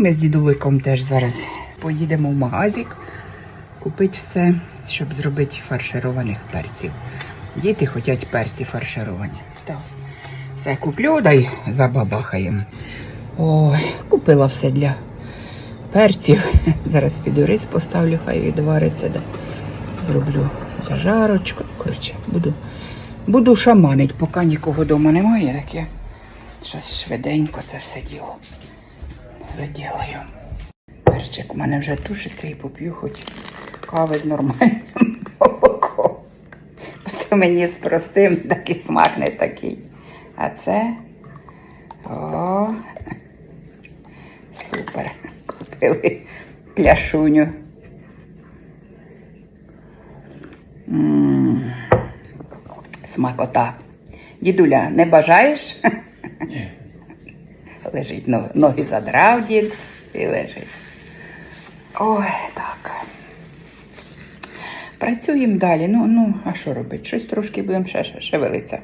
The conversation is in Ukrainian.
Ми з дідуликом теж зараз поїдемо в магазик, купити все, щоб зробити фаршированих перців. Діти хочуть перці фаршировані. Так. Все куплю, дай забабахаємо. Ой, купила все для перців. Зараз піду рис поставлю, хай відвариться. Да. Зроблю зажарочку. Коротше, буду, буду шаманить, поки нікого вдома немає, так я зараз швиденько це все діло заділаю. Перчик у мене вже тушиться і поп'ю хоч кави з нормальним молоком. То мені з простим такий смак не такий. А це. О, супер. Купили пляшуню. Смакота. Дідуля, не бажаєш? Ні. Лежить, ноги, задрав дід і лежить. Ой, так. Працюємо далі. Ну, ну, а що робити? Щось трошки будемо ще, шевелитися.